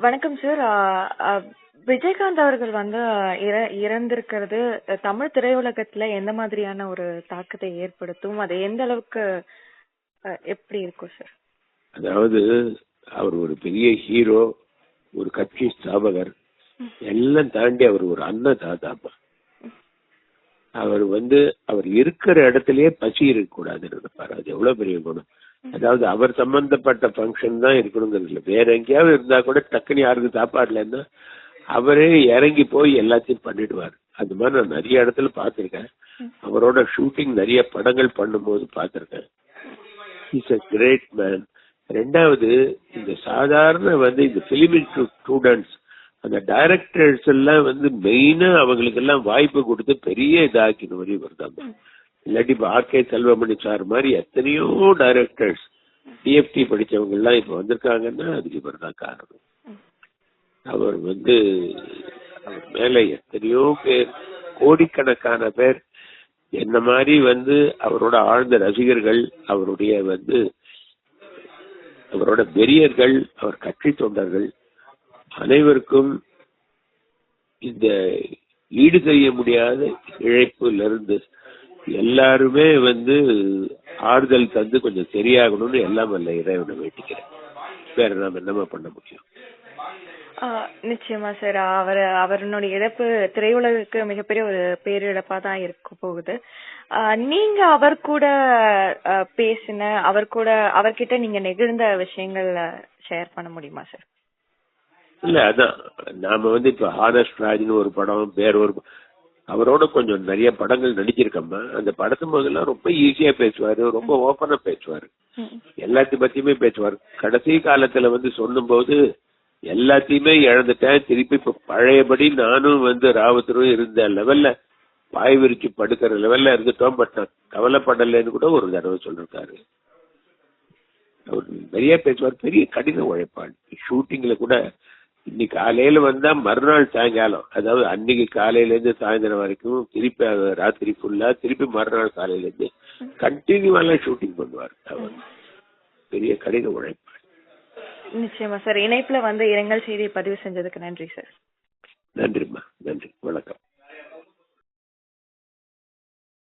வணக்கம் சார். விஜயகாந்த் அவர்கள் வந்து இற இறந்திருக்கிறது தமிழ் திரையுலகத்துல எந்த மாதிரியான ஒரு தாக்கத்தை ஏற்படுத்தும்? அது எந்த அளவுக்கு எப்படி இருக்கும் சார்? அதாவது அவர் ஒரு பெரிய ஹீரோ, ஒரு கட்சி ஸ்தாபகர். எல்லாம் தாண்டி அவர் ஒரு அன்னதாதாப்பா. அவர் வந்து அவர் இருக்கிற இடத்துலயே பசி இருக்கக்கூடாதுன்னு நினைப்பாரு. அது எவ்வளவு பெரிய குணம். அதாவது அவர் சம்பந்தப்பட்ட ஃபங்க்ஷன் தான் இருக்கணுங்கிறது இல்லை. வேற எங்கேயாவது இருந்தா கூட டக்குன்னு யாருக்கு சாப்பாடுலன்னா அவரே இறங்கி போய் எல்லாத்தையும் பண்ணிடுவார். அது மாதிரி நான் நிறைய இடத்துல பார்த்திருக்கேன். அவரோட ஷூட்டிங் நிறைய படங்கள் பண்ணும்போது பார்த்திருக்கேன். Is a great man. ரெண்டாவது இந்த சாதாரண வந்து இந்த பிலிம் ஸ்டூடெண்ட்ஸ் அந்த டைரக்டர்ஸ் எல்லாம் வந்து மெயினா அவங்களுக்கு எல்லாம் வாய்ப்பு கொடுத்து பெரிய இதாக்கினவர் இவர் தான் இல்லாட்டி இப்போ ஆர்கே செல்வமணி சார் மாதிரி எத்தனையோ டைரக்டர்ஸ் டிஎஃப்டி படிச்சவங்க எல்லாம் இப்ப வந்திருக்காங்கன்னா அதுக்கு இவர் தான் காரணம். அவர் வந்து அவர் மேல எத்தனையோ பேர் கோடிக்கணக்கான பேர் என்ன மாதிரி வந்து அவரோட ஆழ்ந்த ரசிகர்கள் அவருடைய வந்து அவரோட பெரியர்கள் அவர் கட்சி தொண்டர்கள் அனைவருக்கும் இந்த ஈடு செய்ய முடியாத இழைப்புல இருந்து எல்லாருமே வந்து ஆறுதல் தந்து கொஞ்சம் சரியாகணும்னு எல்லாம் வல்ல இறைவனை வேண்டிக்கிறேன் வேற நாம என்னமா பண்ண முடியும் நிச்சயமா சார். அவர் அவருடைய இழப்பு திரையுலகுக்கு மிகப்பெரிய ஒரு பேரிழப்பா தான் இருக்க போகுது. நீங்க அவர் கூட பேசின அவர் கூட அவர்கிட்ட நீங்க நெகிழ்ந்த விஷயங்கள் ஷேர் பண்ண முடியுமா சார்? இல்ல அதான் நாம வந்து இப்ப ஹானஸ்ட் ராஜ்னு ஒரு படம் வேற ஒரு அவரோட கொஞ்சம் நிறைய படங்கள் நடிச்சிருக்கோம்மா அந்த படத்து போதெல்லாம் ரொம்ப ஈஸியா பேசுவாரு ரொம்ப ஓப்பனா பேசுவாரு. எல்லாத்தையும் பத்தியுமே பேசுவார். கடைசி காலத்துல வந்து சொல்லும்போது எல்லாத்தையுமே இழந்துட்டேன். திருப்பி இப்ப பழையபடி நானும் வந்து ராவத்தரும் இருந்த லெவல்ல வாய் விரிச்சு படுக்கிற லெவல்ல இருந்துட்டோம். பட் நான் கவலைப்படலைன்னு கூட ஒரு தடவை சொல்லிருக்காரு. அவர் நிறைய பேசுவார். பெரிய கடின உழைப்பாள். ஷூட்டிங்ல கூட இன்னைக்கு காலையில வந்தா மறுநாள் சாயங்காலம். அதாவது அன்னைக்கு காலையில இருந்து சாயந்தரம் வரைக்கும் திருப்பி ராத்திரி ஃபுல்லா திருப்பி மறுநாள் காலையில இருந்து கண்டினியூவா ஷூட்டிங் பண்ணுவார் அவர். பெரிய கடின உழைப்பாள் நிச்சயமா சார். இணைப்புல வந்து இரங்கல் செய்தியை பதிவு செஞ்சதுக்கு நன்றி சார். நன்றிம்மா. நன்றி. வணக்கம்.